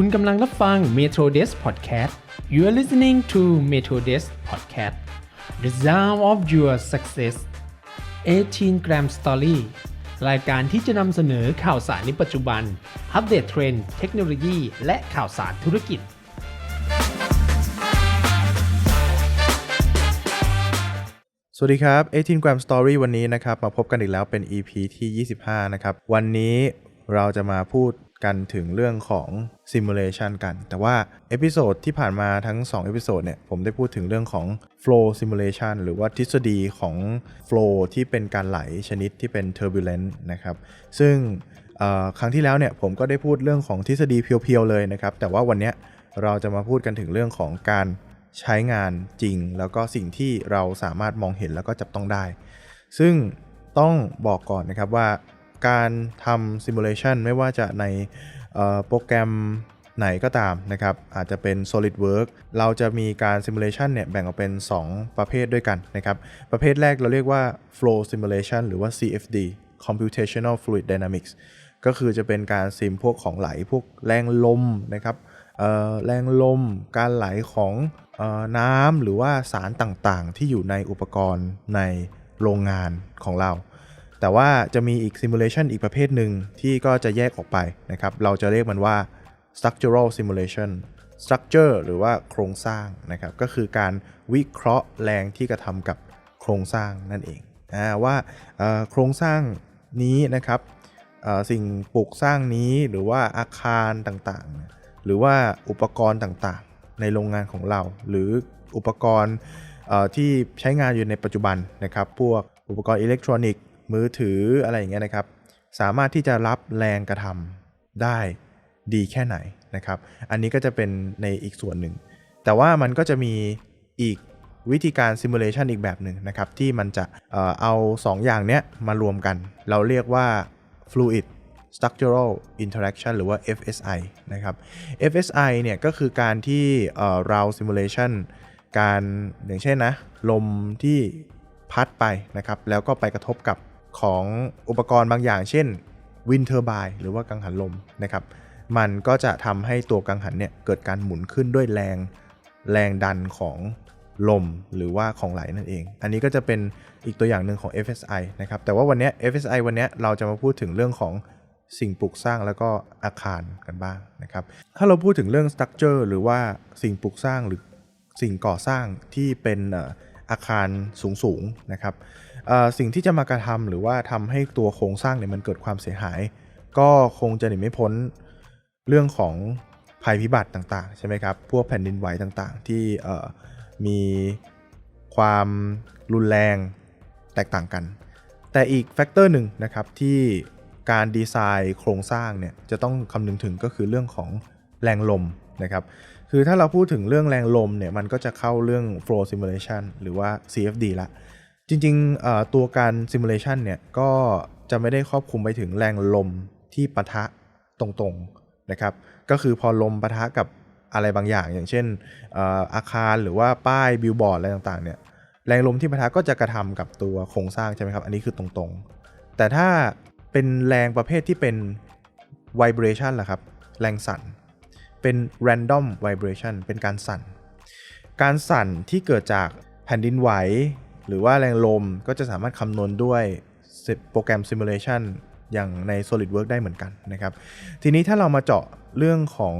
คุณกำลังรับฟัง Metro Desk Podcast You are listening to Metro Desk Podcast The Sound of Your Success 18 Gram Story รายการที่จะนำเสนอข่าวสารในปัจจุบัน อัปเดตเทรนด์เทคโนโลยี และข่าวสารธุรกิจ สวัสดีครับ 18 Gram Story วันนี้นะครับ มาพบกันอีกแล้วเป็น EP ที่ 25 นะครับ วันนี้เราจะมาพูด กันถึงเรื่องของ Simulation กัน แต่ว่าเอพิโซดที่ผ่านมาทั้ง2เอพิโซดเนี่ยผมได้พูดถึงเรื่องของ Flow Simulation หรือว่าทฤษฎีของ Flow ที่เป็นการไหลชนิดที่เป็น Turbulent นะครับ ซึ่งครั้งที่แล้วเนี่ยผมก็ได้พูดเรื่องของทฤษฎีเพียวๆเลยนะครับ แต่ว่าวันนี้เราจะมาพูดกันถึงเรื่องของการใช้งานจริง แล้วก็สิ่งที่เราสามารถมองเห็นแล้วก็จับต้องได้ ซึ่งต้องบอกก่อนนะครับว่า การทำ simulation ไม่ว่าจะในโปรแกรมไหนก็ตามนะครับ อาจจะเป็น SolidWorks เราจะมีการ simulation เนี่ยแบ่งออกเป็น 2 ประเภทด้วยกันนะครับ ประเภทแรกเราเรียกว่า flow simulation หรือว่า CFD computational fluid dynamics ก็คือจะเป็นการซิมพวกของไหลพวกแรงลมนะครับแรงลม การไหลของออน้ำหรือว่าสารต่างๆ ที่อยู่ในอุปกรณ์ในโรงงานของเรา แต่ว่าจะมีอีก simulation อีกประเภทหนึ่งที่ก็จะแยกออกไปนะครับ เราจะเรียกมันว่า structural simulation structure หรือว่าโครงสร้างนะครับ ก็คือการวิเคราะห์แรงที่กระทำกับโครงสร้างนั่นเองอว่าโครงสร้างนี้นะครับสิ่งปลูกสร้างนี้หรือว่าอาคารต่างๆ หรือว่าอุปกรณ์ต่างๆ ในโรงงานของเรา หรืออุปกรณ์ที่ใช้งานอยู่ในปัจจุบันนะครับ พวกอุปกรณ์อิเล็กทรอนิกส์ มือถืออะไรอย่างเงี้ยนะครับ สามารถที่จะรับแรงกระทำได้ดีแค่ไหนนะครับ อันนี้ก็จะเป็นในอีกส่วนหนึ่ง แต่ว่ามันก็จะมีอีกวิธีการ simulation อีกแบบหนึ่งนะครับ ที่มันจะเอ่อเอา 2 อย่างเนี้ยมารวมกัน เราเรียกว่า fluid structural interaction หรือว่า FSI นะครับ FSI เนี่ยก็คือการที่เรา simulation การอย่างเช่นนะ ลมที่พัดไปนะครับ แล้วก็ไปกระทบกับ ของอุปกรณ์บางอย่าง เช่นวินเทอร์บายหรือว่ากังหันลมนะครับ มันก็จะทำให้ตัวกังหันเนี่ยเกิดการหมุนขึ้นด้วยแรงแรงดันของลมหรือว่าของไหลนั่นเอง อันนี้ก็จะเป็นอีกตัวอย่างหนึ่งของ FSI นะครับ แต่ว่าวันนี้ FSI วันนี้เราจะมาพูดถึงเรื่องของสิ่งปลูกสร้างแล้วก็อาคารกันบ้างนะครับ ถ้าเราพูดถึงเรื่อง structure หรือว่าสิ่งปลูกสร้างหรือสิ่งก่อสร้างที่เป็นอาคารสูงๆนะครับ สิ่งที่จะมากระทำหรือว่าทำให้ตัวโครงสร้างเนี่ยมันเกิดความเสียหาย ก็คงจะหนีไม่พ้นเรื่องของภัยพิบัติต่างๆ ใช่ไหมครับ พวกแผ่นดินไหวต่างๆ ที่มีความรุนแรงแตกต่างกัน แต่อีกแฟกเตอร์หนึ่งนะครับที่การดีไซน์โครงสร้างเนี่ยจะต้องคำนึงถึงก็คือเรื่องของแรงลมนะครับ คือถ้าเราพูดถึงเรื่องแรงลมเนี่ยมันก็จะเข้าเรื่อง flow simulation หรือว่า CFD ละ จริงๆตัวการ simulation เนี่ยก็จะไม่ได้ครอบคลุมไปถึงแรงลมที่ปะทะตรงๆนะครับ ก็คือพอลมปะทะกับอะไรบางอย่าง อย่างเช่นอาคารหรือว่าป้ายบิลบอร์ดอะไรต่างๆเนี่ยแรงลมที่ปะทะก็จะกระทำกับตัวโครงสร้างใช่ไหมครับ อันนี้คือตรงๆ แต่ถ้าเป็นแรงประเภทที่เป็น vibration ล่ะครับ แรงสั่น เป็น random vibration เป็นการสั่น การสั่นที่เกิดจากแผ่นดินไหว หรือว่าแรงลมก็จะสามารถคำนวณด้วยโปรแกรม simulation อย่างใน SolidWorks ได้เหมือนกันนะครับ ทีนี้ถ้าเรามาเจาะเรื่องของ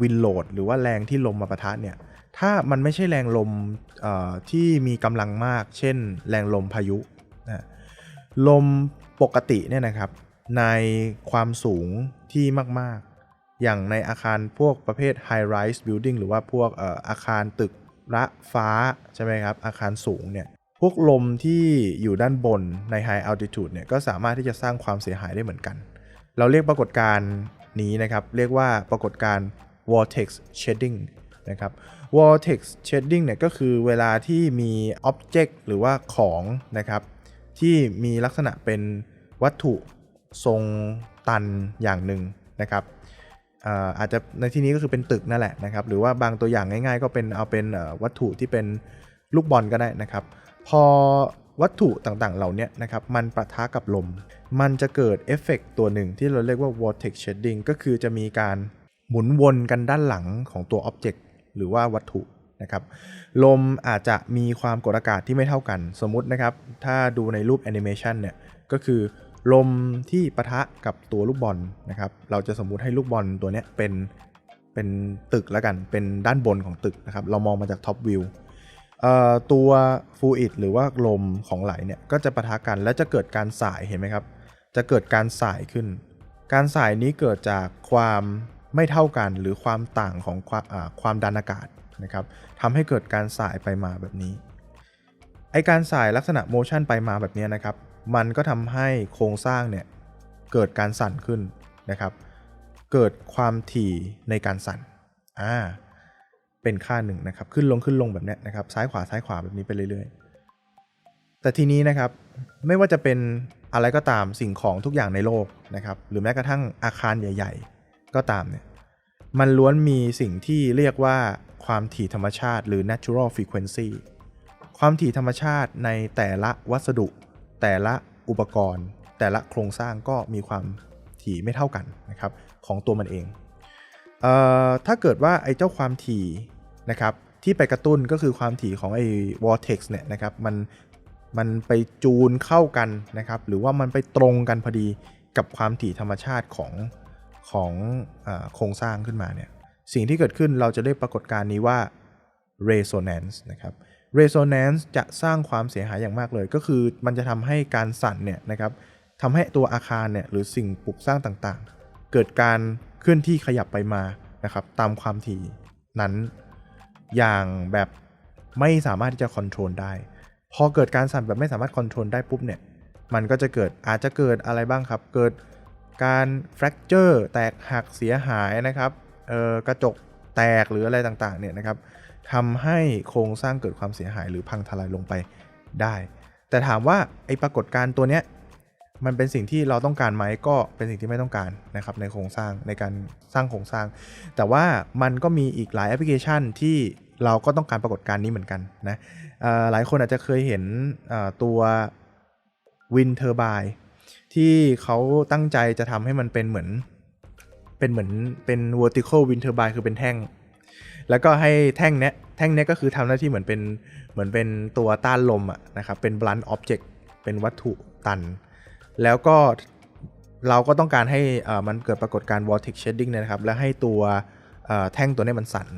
วินโหลดหรือว่าแรงที่ลมมาปะทะเนี่ย ถ้ามันไม่ใช่แรงลมที่มีกำลังมาก เช่น แรงลมพายุนะลมปกติเนี่ยนะครับ ในความสูงที่มาก ๆ อย่างในอาคารพวกประเภท high rise building หรือว่าพวกอาคารตึกระฟ้า ใช่ไหมครับ อาคารสูงเนี่ย พวกลมที่อยู่ด้านบนใน high altitude เนี่ยก็สามารถที่จะสร้างความเสียหายได้เหมือนกัน เราเรียกปรากฏการณ์นี้นะครับ เรียกว่าปรากฏการณ์ vortex shedding นะครับ vortex shedding เนี่ยก็คือเวลาที่มี object หรือว่าของนะครับ ที่มีลักษณะเป็นวัตถุทรงตันอย่างหนึ่งนะครับอาจจะในที่นี้ก็คือเป็นตึกนั่นแหละนะครับ หรือว่าบางตัวอย่างง่าย ๆ ก็เป็นเอาเป็นวัตถุที่เป็นลูกบอลก็ได้นะครับ พอวัตถุต่างๆ เหล่านี้นะครับ มันปะทะกับลม มันจะเกิดเอฟเฟกต์ตัวหนึ่งที่เราเรียกว่า vortex shedding ก็คือจะมีการหมุนวนกันด้านหลังของตัวอ็อบเจกต์หรือว่าวัตถุนะครับ ลมอาจจะมีความกดอากาศที่ไม่เท่ากัน สมมุตินะครับ ถ้าดูในรูปแอนิเมชันเนี่ย ก็คือลมที่ปะทะกับตัวลูกบอลนะครับ เราจะสมมุติให้ลูกบอลตัวนี้เป็นเป็นตึกแล้วกัน เป็นด้านบนของตึกนะครับ เรามองมาจากท็อปวิว ตัวฟูอิดหรือว่าลมของไหลเนี่ยก็จะปะทะกันและจะเกิดการสายเห็นไหมครับ จะเกิดการสายขึ้น การสายนี้เกิดจากความไม่เท่ากันหรือความต่างของความความดันอากาศนะครับทำให้เกิดการสายไปมาแบบนี้ไอการสายลักษณะโมชั่นไปมาแบบนี้นะครับ มันก็ทำให้โครงสร้างเนี่ยเกิดการสั่นขึ้นนะครับ เกิดความถี่ในการสั่นอ่า เป็นค่าหนึ่งนะครับขึ้นลงขึ้นลงแบบนี้นะครับซ้ายขวาซ้ายขวาแบบนี้ไปเรื่อยๆ แต่ทีนี้นะครับไม่ว่าจะเป็นอะไรก็ตามสิ่งของทุกอย่างในโลกนะครับหรือแม้กระทั่งอาคารใหญ่ ๆ ก็ตามเนี่ยมันล้วนมีสิ่งที่เรียกว่าความถี่ธรรมชาติหรือ natural frequency ความถี่ธรรมชาติในแต่ละวัสดุ แต่ละอุปกรณ์ แต่ละโครงสร้างก็มีความถี่ไม่เท่ากันนะครับของตัวมันเองเอ่อถ้าเกิดว่าไอ้เจ้าความถี่ นะครับที่ไปกระตุ้นก็คือความถี่ของไอ้ vortex เนี่ยนะครับมันมันไปจูนเข้ากันนะครับหรือว่ามันไปตรงกันพอดีกับความถี่ธรรมชาติของของอโครงสร้างขึ้นมาเนี่ยสิ่งที่เกิดขึ้นเราจะเรียกปรากฏการณ์นี้ว่า resonance นะครับ resonance จะสร้างความเสียหายอย่างมากเลย ก็คือมันจะทำให้การสั่นเนี่ยนะครับทำให้ตัวอาคารเนี่ยหรือสิ่งปลูกสร้างต่างๆ เกิดการเคลื่อนที่ขยับไปมานะครับตามความถี่นั้น อย่างแบบไม่สามารถที่จะคอนโทรลได้ พอเกิดการสั่นแบบไม่สามารถคอนโทรลได้ปุ๊บเนี่ย มันก็จะเกิดอาจจะเกิดอะไรบ้างครับ เกิดการแฟกเจอร์แตกหักเสียหายนะครับเออกระจกแตกหรืออะไรต่างๆเนี่ยนะครับทำให้โครงสร้างเกิดความเสียหายหรือพังทลายลงไปได้ แต่ถามว่าไอ้ปรากฏการณ์ตัวเนี้ย มันเป็นสิ่งที่เราต้องการไหมก็เป็นสิ่งที่ไม่ต้องการนะครับในโครงสร้างในการสร้างโครงสร้าง แต่ว่ามันก็มีอีกหลายแอปพลิเคชันที่เราก็ต้องการปรากฏการณ์นี้เหมือนกันนะหลายคนอาจจะเคยเห็นตัววินเทอร์บายที่เขาตั้งใจจะทำให้มันเป็นเหมือนเป็นเหมือนเป็น vertical wind turbine คือเป็นแท่ง แล้วก็ให้แท่งเนี้ยแท่งเนี้ยก็คือทำหน้าที่เหมือนเป็นเหมือนเป็นตัวต้านลมอะนะครับ เป็น blunt object เป็นวัตถุตัน แล้วก็เราก็ต้องการให้มันเกิดปรากฏการณ์ vortex shading เนี่ยนะครับ แล้วให้ตัวแท่งตัวนี้มันสั่น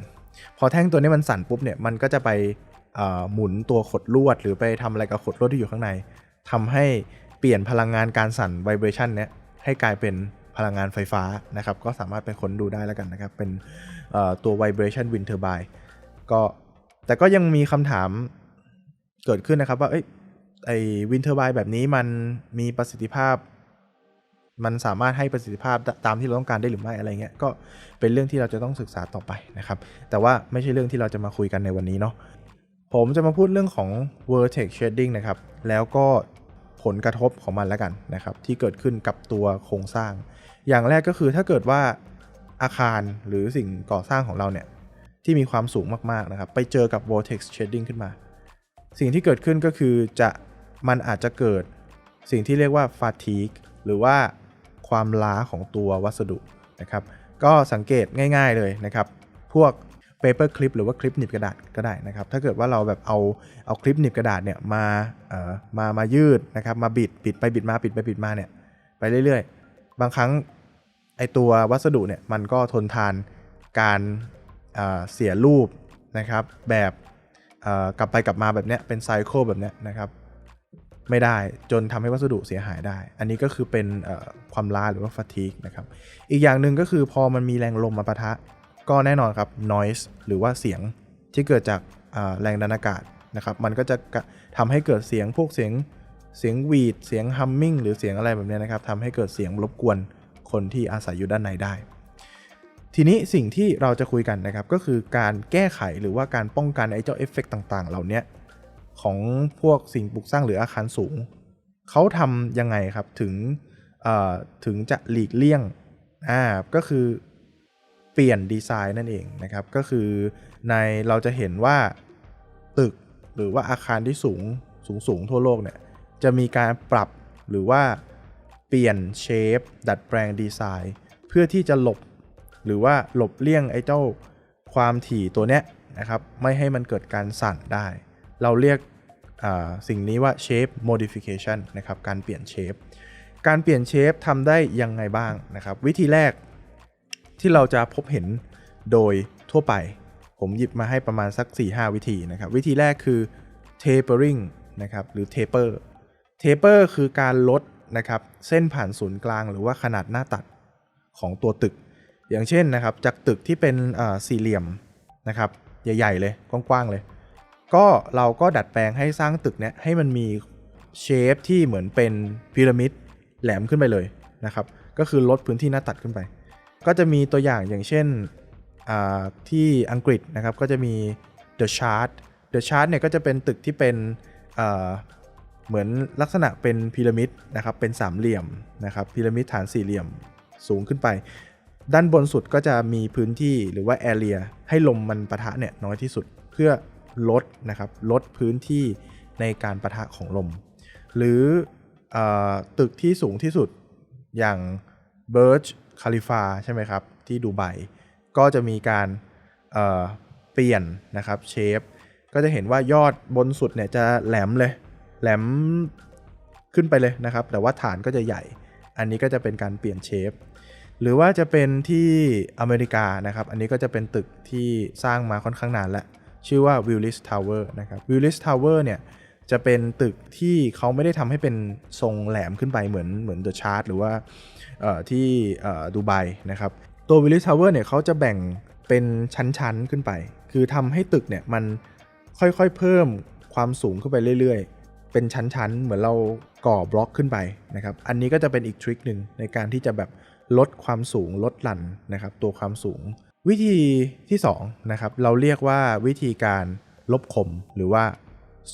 พอแท่งตัวนี้มันสั่นปุ๊บเนี่ย มันก็จะไปหมุนตัวขดลวด หรือไปทำอะไรกับขดลวดที่อยู่ข้างในทำให้เปลี่ยนพลังงานการสั่น vibration เนี้ยให้กลายเป็นพลังงานไฟฟ้านะครับ ก็สามารถไปค้นดูได้แล้วกันนะครับ เป็นตัว vibration wind turbine ก็แต่ก็ยังมีคำถามเกิดขึ้นนะครับว่า ไอ้ wind turbine แบบนี้มันมีประสิทธิภาพ มันสามารถให้ประสิทธิภาพตามที่เราต้องการได้หรือไม่อะไรเงี้ยก็เป็นเรื่องที่เราจะต้องศึกษาต่อไปนะครับ แต่ว่าไม่ใช่เรื่องที่เราจะมาคุยกันในวันนี้เนาะผมจะมาพูดเรื่องของ vertex shading นะครับ แล้วก็ผลกระทบของมันแล้วกันนะครับ ที่เกิดขึ้นกับตัวโครงสร้าง อย่างแรกก็คือถ้าเกิดว่าอาคารหรือสิ่งก่อสร้างของเราเนี่ย ที่มีความสูงมากๆนะครับ ไปเจอกับ vortex shading ขึ้นมา สิ่งที่เกิดขึ้นก็คือจะ มันอาจจะเกิดสิ่งที่เรียกว่า fatigue หรือว่าความล้าของตัววัสดุนะครับ ก็สังเกตง่ายๆเลยนะครับ พวก paper clip หรือว่าคลิปหนีบกระดาษก็ได้นะครับ ถ้าเกิดว่าเราแบบเอาเอาคลิปหนีบกระดาษเนี่ยมาเอ่อมามายืดนะครับ มาบิดบิดไปบิดมาบิดไปบิดมาเนี่ยไปเรื่อยๆ บางครั้งไอตัววัสดุเนี่ยมันก็ทนทานการเสียรูปนะครับ แบบกลับไปกลับมาแบบเนี้ยเป็นไซเคิลแบบเนี้ยนะครับ ไม่ได้จนทำให้วัสดุเสียหายได้ อันนี้ก็คือเป็นความล้าหรือว่าฟาทีกนะครับ อีกอย่างหนึ่งก็คือพอมันมีแรงลมมาปะทะ ก็แน่นอนครับ noise หรือว่าเสียงที่เกิดจากแรงดันอากาศนะครับ มันก็จะทำให้เกิดเสียงพวกเสียงเสียงวีด เสียงฮัมมิ่งหรือเสียงอะไรแบบนี้นะครับทำให้เกิดเสียงรบกวนคนที่อาศัยอยู่ด้านในได้ ทีนี้สิ่งที่เราจะคุยกันนะครับก็คือการแก้ไขหรือว่าการป้องกันไอ้เจ้าเอฟเฟกต่างๆ เหล่านี้ ของพวกสิ่งปลูกสร้างหรืออาคารสูง เขาทำยังไงครับถึงถึงจะหลีกเลี่ยงอ่าก็คือเปลี่ยนดีไซน์นั่นเองนะครับ ก็คือในเราจะเห็นว่าตึกหรือว่าอาคารที่สูงสูงสูงทั่วโลกเนี่ยจะมีการปรับหรือว่าเปลี่ยนเชฟดัดแปลงดีไซน์ เพื่อที่จะหลบหรือว่าหลบเลี่ยงไอ้เจ้าความถี่ตัวเนี้ยนะครับไม่ให้มันเกิดการสั่นได้ เราเรียกสิ่งนี้ว่า shape modification นะครับการเปลี่ยนเชฟการเปลี่ยนเชฟทำได้ยังไงบ้างนะครับ วิธีแรกที่เราจะพบเห็นโดยทั่วไป ผมหยิบมาให้ประมาณสัก 4-5 วิธีนะครับ วิธีแรกคือ tapering นะครับหรือ taper taper คือการลดนะครับเส้นผ่านศูนย์กลางหรือว่าขนาดหน้าตัดของตัวตึก อย่างเช่นนะครับจากตึกที่เป็นสี่เหลี่ยมนะครับใหญ่ ๆ เลยกว้างๆเลย ก็เราก็ดัดแปลงให้สร้างตึกเนี้ยให้มันมีเชฟที่เหมือนเป็นพีระมิดแหลมขึ้นไปเลยนะครับ ก็คือลดพื้นที่หน้าตัดขึ้นไป ก็จะมีตัวอย่างอย่างเช่นอ่าที่อังกฤษนะครับก็จะมี The Shard The Shard เนี่ยก็จะเป็นตึกที่เป็นอ่าเหมือนลักษณะเป็นพีระมิดนะครับเป็นสามเหลี่ยมนะครับพีระมิดฐานสี่เหลี่ยมสูงขึ้นไป ด้านบนสุดก็จะมีพื้นที่หรือว่า area ให้ลมมันปะทะเนี่ยน้อยที่สุด เพื่อ ลดนะครับลดพื้นที่ในการปะทะของลม หรืออตึกที่สูงที่สุดอย่าง Burj Khalifa ใช่ไหมครับ ที่ดูไบก็จะมีการเเปลี่ยนนะครับเชฟก็จะเห็นว่ายอดบนสุดเนี่ยจะแหลมเลย แหลมขึ้นไปเลยนะครับ แต่ว่าฐานก็จะใหญ่ อันนี้ก็จะเป็นการเปลี่ยนเชฟหรือว่าจะเป็นที่อเมริกานะครับ อันนี้ก็จะเป็นตึกที่สร้างมาค่อนข้างนานแล้ว ชื่อว่า Willis Tower นะครับ Willis Tower เนี่ยจะเป็นตึกที่เขาไม่ได้ทำให้เป็นทรงแหลมขึ้นไปเหมือนเหมือน The Chart หรือว่าที่ดูไบนะครับ ตัว Willis Tower เนี่ยเขาจะแบ่งเป็นชั้นๆขึ้นไป คือทำให้ตึกเนี่ยมันค่อยๆเพิ่มความสูงขึ้นไปเรื่อยๆ เป็นชั้นๆ เหมือนเราก่อบล็อกขึ้นไปนะครับ อันนี้ก็จะเป็นอีกทริคหนึ่งในการที่จะแบบลดความสูงลดหลั่นนะครับตัวความสูง วิธีที่2นะครับเราเรียกว่าวิธีการลบคมหรือว่า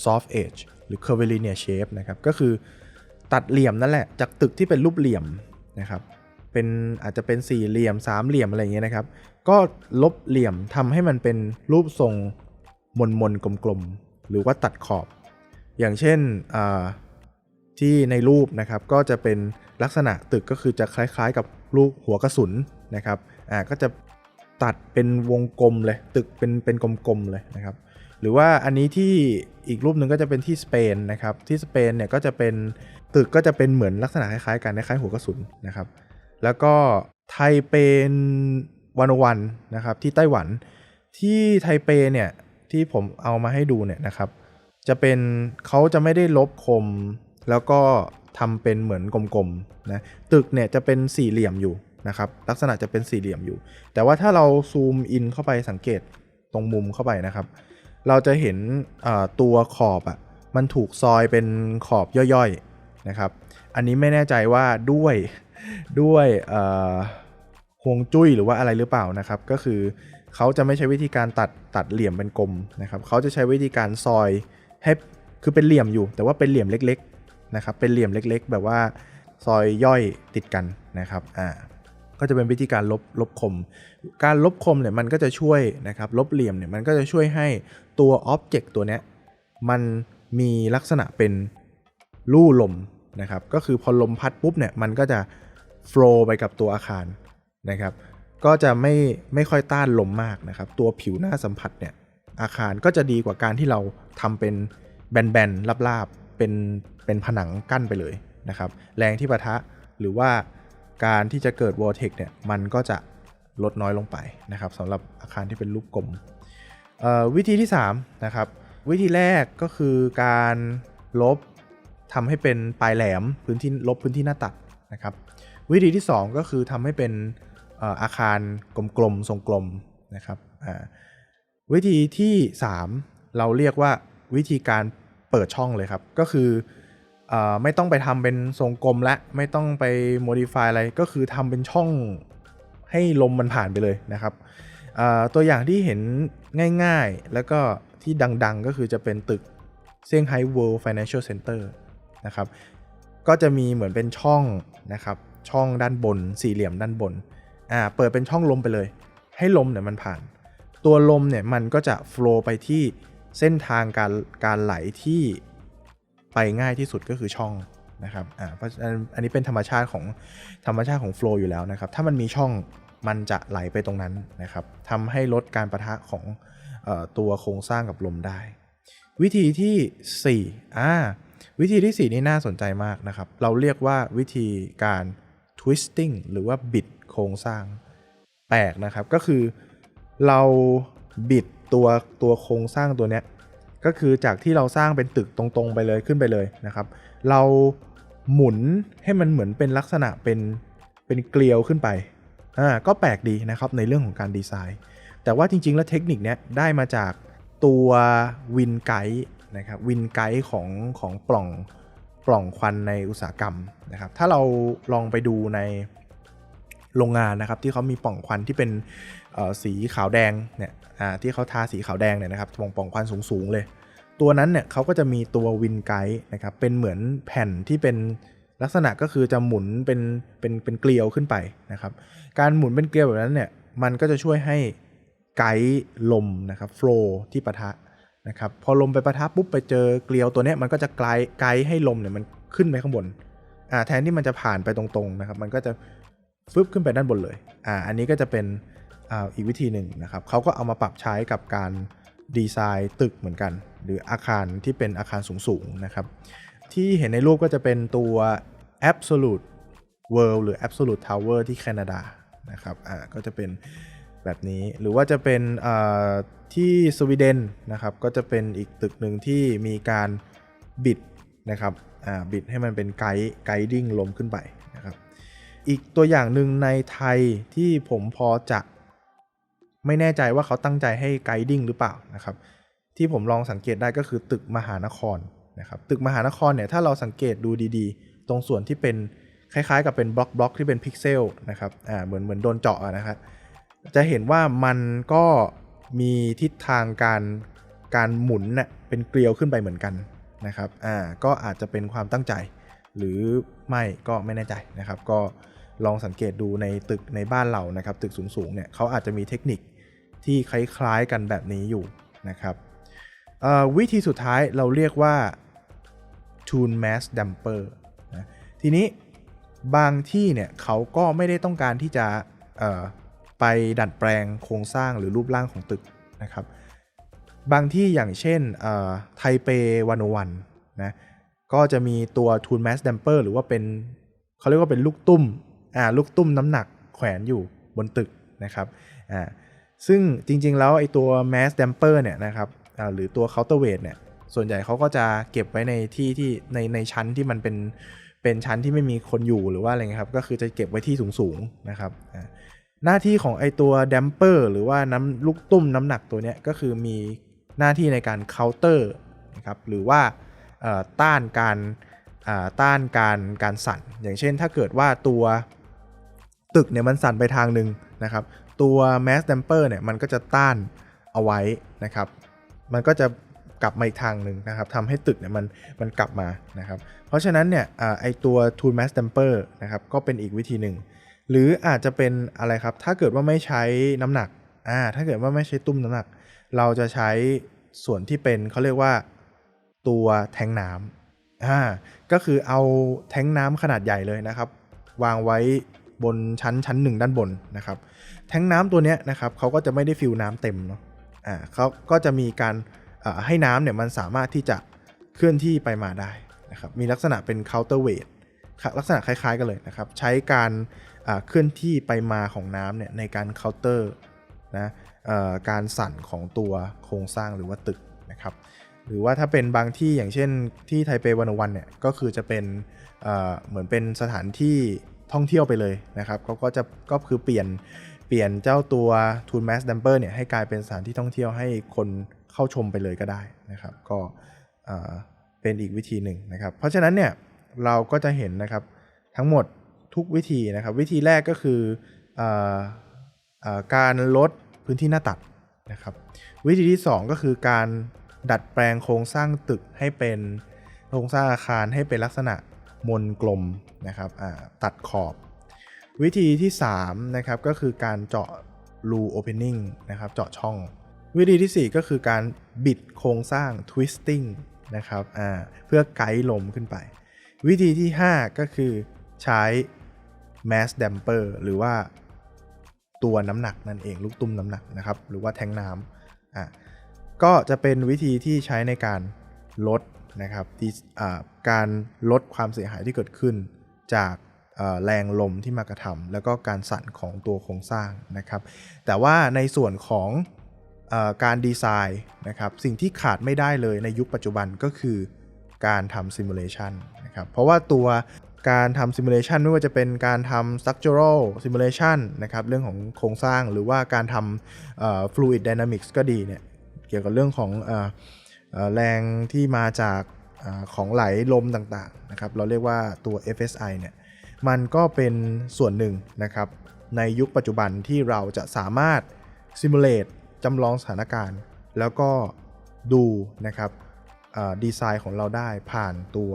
soft edge หรือ curvilinear shape นะครับก็คือตัดเหลี่ยมนั่นแหละจากตึกที่เป็นรูปเหลี่ยมนะครับเป็นอาจจะเป็นสี่เหลี่ยมสามเหลี่ยมอะไรอย่างเงี้ยนะครับ ก็ลบเหลี่ยมทำให้มันเป็นรูปทรงมนมนๆกลมๆ หรือว่าตัดขอบ อย่างเช่นที่ในรูปนะครับก็จะเป็นลักษณะตึกก็คือจะคล้ายๆกับลูกหัวกระสุนนะครับอ่าก็จะ ตัดเป็นวงกลมเลย ตึกเป็นเป็นกลมๆเลยนะครับ หรือว่าอันนี้ที่อีกรูปหนึ่งก็จะเป็นที่สเปนนะครับ ที่สเปนเนี่ยก็จะเป็นตึกก็จะเป็นเหมือนลักษณะคล้ายๆกันคล้ายหัวกระสุนนะครับ แล้วก็ไทเปนวันวันนะครับที่ไต้หวันที่ไทเปเนี่ยที่ผมเอามาให้ดูเนี่ยนะครับ จะเป็นเขาจะไม่ได้ลบคม แล้วก็ทำเป็นเหมือนกลมๆนะตึกเนี่ยจะเป็นสี่เหลี่ยมอยู่ นะครับลักษณะจะเป็นสี่เหลี่ยมอยู่ แต่ว่าถ้าเราซูมอินเข้าไปสังเกตตรงมุมเข้าไปนะครับ เราจะเห็นตัวขอบอะ่ะมันถูกซอยเป็นขอบย่อยๆนะครับ อันนี้ไม่แน่ใจว่าด้วยด้วยเอ่อฮวงจุ้ยหรือว่าอะไรหรือเปล่านะครับ ก็คือเขาจะไม่ใช้วิธีการตัดตัดเหลี่ยมเป็นกลมนะครับเขาจะใช้วิธีการซอยให้คือเป็นเหลี่ยมอยู่ แต่ว่าเป็นเหลี่ยมเล็กๆนะครับเป็นเหลี่ยมเล็ก ๆ แบบว่าซอยย่อยติดกันนะครับอ่า ก็จะเป็นวิธีการลบลบคม การลบคมเนี่ยมันก็จะช่วยนะครับลบเหลี่ยมเนี่ยมันก็จะช่วยให้ตัวอ็อบเจกต์ตัวเนี้ยมันมีลักษณะเป็นลู่ลมนะครับก็คือพอลมพัดปุ๊บเนี่ยมันก็จะโฟล์ไปกับตัวอาคารนะครับก็จะไม่ไม่ค่อยต้านลมมากนะครับตัวผิวหน้าสัมผัสเนี่ยอาคารก็จะดีกว่าการที่เราทำเป็นแบนๆลาบๆเป็นเป็นผนังกั้นไปเลยนะครับแรงที่ปะทะหรือว่า การที่จะเกิดวอร์เทกเนี่ยมันก็จะลดน้อยลงไปนะครับสำหรับอาคารที่เป็นรูปกลมวิธีที่3นะครับวิธีแรกก็คือการลบทำให้เป็นปลายแหลมพื้นที่ลบพื้นที่หน้าตัดนะครับ วิธีที่ 2 ก็คือทำให้เป็นอาคารกลมๆทรงกลมนะครับวิธีที่ 3 เราเรียกว่าวิธีการเปิดช่องเลยครับ ก็คือ ไม่ต้องไปทำเป็นทรงกลมและไม่ต้องไป modify อะไรก็คือทำเป็นช่องให้ลมมันผ่านไปเลยนะครับตัวอย่างที่เห็นง่ายๆ แล้วก็ที่ดังๆก็คือจะเป็นตึกเซี่ยงไฮ้ World Financial Center นะครับก็จะมีเหมือนเป็นช่องนะครับช่องด้านบนสี่เหลี่ยมด้านบนอ่าเปิดเป็นช่องลมไปเลย ให้ลมเนี่ยมันผ่าน ตัวลมเนี่ยมันก็จะโฟล์ไปที่เส้นทางการการไหลที่ ไปง่ายที่สุดก็คือช่องนะครับอ่าเพราะฉะนั้นอันนี้เป็นธรรมชาติของธรรมชาติของโฟล์อยู่แล้วนะครับ ถ้ามันมีช่องมันจะไหลไปตรงนั้นนะครับทำให้ลดการประทะของออตัวโครงสร้างกับลมได้ วิธีที่4อ่าวิธีที่ 4 นี่น่าสนใจมากนะครับ เราเรียกว่าวิธีการ twisting หรือว่าบิดโครงสร้าง แปลกนะครับ ก็คือเราบิดตัวตัวโครงสร้างตัวเนี้ย ก็คือจากที่เราสร้างเป็นตึกตรงๆไปเลยขึ้นไปเลยนะครับ เราหมุนให้มันเหมือนเป็นลักษณะเป็นเป็นเกลียวขึ้นไปอ่าก็แปลกดีนะครับในเรื่องของการดีไซน์ แต่ว่าจริง ๆ แล้วเทคนิคเนี้ยได้มาจากตัววินไกด์นะครับวินไกด์ของของปล่องปล่องควันในอุตสาหกรรมนะครับ ถ้าเราลองไปดูใน โรงงานนะครับที่เขามีป่องควันที่เป็นสีขาวแดงเนี่ยที่เขาทาสีขาวแดงเนี่ยนะครับป่องป่องควันสูงๆเลย ตัวนั้นเนี่ยเขาก็จะมีตัววินไกด์นะครับเป็นเหมือนแผ่นที่เป็นลักษณะก็คือจะหมุนเป็นเป็นเป็นเกลียวขึ้นไปนะครับ การหมุนเป็นเกลียวแบบนั้นเนี่ยมันก็จะช่วยให้ไกด์ลมนะครับโฟล์ที่ปะทะนะครับพอลมไปปะทะปุ๊บไปเจอเกลียวตัวเนี้ยมันก็จะไกด์ไกด์ให้ลมเนี่ยมันขึ้นไปข้างบนอ่าแทนที่มันจะผ่านไปตรงๆนะครับมันก็จะ ฟึบขึ้นไปด้านบนเลย อ่า อันนี้ก็จะเป็นอ่าอีกวิธีหนึ่งนะครับเขาก็เอามาปรับใช้กับการดีไซน์ตึกเหมือนกัน หรืออาคารที่เป็นอาคารสูงๆนะครับ ที่เห็นในรูปก็จะเป็นตัว Absolute World หรือ Absolute Tower ที่แคนาดานะครับ อ่า ก็จะเป็นแบบนี้ หรือว่าจะเป็นอ่าที่สวีเดนนะครับ ก็จะเป็นอีกตึกหนึ่งที่มีการบิดนะครับ อ่า บิดให้มันเป็นไกด์ไกดิ้งลมขึ้นไปนะครับ อีกตัวอย่างหนึ่งในไทยที่ผมพอจะ ไม่แน่ใจว่าเขาตั้งใจให้ไกดิ้งหรือเปล่านะครับ ที่ผมลองสังเกตได้ก็คือตึกมหานครนะครับตึกมหานครเนี่ยถ้าเราสังเกตดูดีๆ ตรงส่วนที่เป็นคล้ายๆ กับเป็นบล็อกบล็อกที่เป็นพิกเซลนะครับอ่าเหมือนเหมือนโดนเจาะนะครับจะเห็นว่ามันก็มีทิศทางการการหมุนเน่ยเป็นเกลียวขึ้นไปเหมือนกันนะครับอ่าก็อาจจะเป็นความตั้งใจ หรือไม่ก็ไม่แน่ใจนะครับ ก็ ลองสังเกตดูในตึกในบ้านเรานะครับตึกสูงๆเนี่ยเขาอาจจะมีเทคนิคที่คล้ายๆกันแบบนี้อยู่นะครับวิธีสุดท้ายเราเรียกว่า tune mass damper นะทีนี้บางที่เนี่ยเขาก็ไม่ได้ต้องการที่จะไปดัดแปลงโครงสร้างหรือรูปร่างของตึกนะครับบางที่อย่างเช่นไทเปวันวันนะก็จะมีตัว tune mass damper หรือว่าเป็นเขาเรียกว่าเป็นลูกตุ้ม อ่าลูกตุ้มน้ำหนักแขวนอยู่บนตึกนะครับอ่าซึ่งจริงๆแล้วไอตัว mass damper เนี่ยนะครับอ่าหรือตัว counterweight เนี่ยส่วนใหญ่เขาก็จะเก็บไว้ในที่ที่ในในชั้นที่มันเป็นเป็นชั้นที่ไม่มีคนอยู่หรือว่าอะไรเงี้ยครับก็คือจะเก็บไว้ที่สูงๆนะครับอ่าหน้าที่ของไอตัว damper หรือว่าน้ำลูกตุ้มน้ำหนักตัวเนี้ยก็คือมีหน้าที่ในการ counter นะครับหรือว่าอ่อต้านการอ่าต้านการการสั่น อย่างเช่นถ้าเกิดว่าตัว ตึกเนี่ยมันสั่นไปทางหนึ่งนะครับ ตัว mass damper เนี่ยมันก็จะต้านเอาไว้นะครับ มันก็จะกลับมาอีกทางหนึ่งนะครับทำให้ตึกเนี่ยมันมันกลับมานะครับ เพราะฉะนั้นเนี่ยอ่าไอตัว tool mass damper นะครับก็เป็นอีกวิธีหนึ่ง หรืออาจจะเป็นอะไรครับ ถ้าเกิดว่าไม่ใช้น้ำหนักอ่าถ้าเกิดว่าไม่ใช้ตุ้มน้ำหนัก เราจะใช้ส่วนที่เป็นเขาเรียกว่าตัวแทงน้ำอ่าก็คือเอาแทงน้ำขนาดใหญ่เลยนะครับ วางไว้ บนชั้นชั้นหนึ่งด้านบนนะครับ แทงน้ำตัวเนี้ยนะครับเขาก็จะไม่ได้ฟิลน้ำเต็มเนาะอ่าเขาก็จะมีการอ่าให้น้ำเนี่ยมันสามารถที่จะเคลื่อนที่ไปมาได้นะครับ มีลักษณะเป็น counterweight ลักษณะคล้ายๆกันเลยนะครับ ใช้การเคลื่อนที่ไปมาของน้ำเนี่ยในการ counter นะการสั่นของตัวโครงสร้างหรือว่าตึกนะครับ หรือว่าถ้าเป็นบางที่อย่างเช่นที่ไทเปวันวันเนี่ยก็คือจะเป็นเหมือนเป็นสถานที่ ท่องเที่ยวไปเลยนะครับเขาก็จะก็คือเปลี่ยนเปลี่ยนเจ้าตัว Tool Mass Damper เนี่ยให้กลายเป็นสถานที่ท่องเที่ยวให้คนเข้าชมไปเลยก็ได้นะครับ ก็เป็นอีกวิธีหนึ่งนะครับ เพราะฉะนั้นเนี่ยเราก็จะเห็นนะครับทั้งหมดทุกวิธีนะครับ วิธีแรกก็คือออการลดพื้นที่หน้าตัดนะครับ วิธีที่ 2 ก็คือการดัดแปลงโครงสร้างตึกให้เป็นโครงสร้างอาคารให้เป็นลักษณะ มนกลมนะครับตัดขอบ วิธีที่3นะครับก็คือการเจาะรูโอเพนนิ่งนะครับเจาะช่อง วิธีที่ 4 ก็คือการบิดโครงสร้าง twisting นะครับเพื่อไกด์ลมขึ้นไป วิธีที่ 5 ก็คือใช้ mass damper หรือว่าตัวน้ำหนักนั่นเองลูกตุ้มน้ำหนักนะครับหรือว่าแทงน้ำอะก็จะเป็นวิธีที่ใช้ในการลด นะครับการลดความเสียหายที่เกิดขึ้น จากแรงลมที่มากระทำแล้วก็การสั่นของตัวโครงสร้างนะครับ แต่ว่าในส่วนของอการดีไซน์นะครับสิ่งที่ขาดไม่ได้เลยในยุคปัจจุบันก็คือการทำซิมูเลชันนะครับเพราะว่าตัวการทำซิมูเลชันไม่ว่าจะเป็นการทำ structural simulation นะครับเรื่องของโครงสร้างหรือว่าการทำเอ่อ fluid dynamics ก็ดีเนี่ยเกี่ยวกับเรื่องของ แรงที่มาจากของไหลลมต่างๆนะครับเราเรียกว่าตัว FSI เนี่ยมันก็เป็นส่วนหนึ่งนะครับในยุคปัจจุบันที่เราจะสามารถซิมูเลตจำลองสถานการณ์ แล้วก็ดูนะครับดีไซน์ของเราได้ผ่านตัว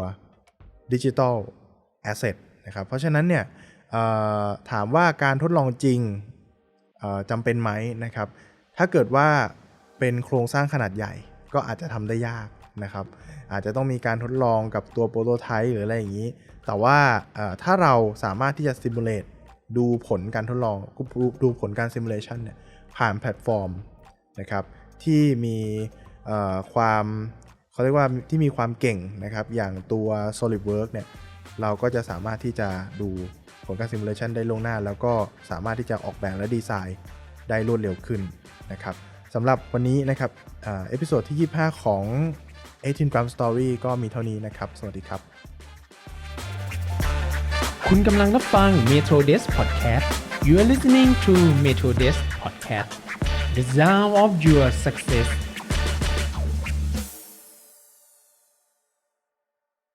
ดิจิทัลแอสเซทนะครับเพราะฉะนั้นเนี่ยถามว่าการทดลองจริงจำเป็นไหมนะครับ ถ้าเกิดว่าเป็นโครงสร้างขนาดใหญ่ ก็อาจจะทำได้ยากนะครับ อาจจะต้องมีการทดลองกับตัวโปรโตไทป์หรืออะไรอย่างนี้ แต่ว่าถ้าเราสามารถที่จะซิมูเลตดูผลการทดลองดูผลการซิมูเลชันเนี่ยผ่านแพลตฟอร์มนะครับที่มีความเขาเรียกว่าที่มีความเก่งนะครับ อย่างตัว SolidWorks เนี่ยเราก็จะสามารถที่จะดูผลการซิมูเลชันได้ล่วงหน้า แล้วก็สามารถที่จะออกแบบและดีไซน์ได้รวดเร็วขึ้นนะครับ สำหรับวันนี้นะครับเอพิโซดที่ 25 ของ 18 Gram Story ก็มีเท่านี้นะครับ สวัสดีครับ คุณกำลังรับฟัง Metro Desk Podcast You are listening to Metro Desk Podcast The sound of your success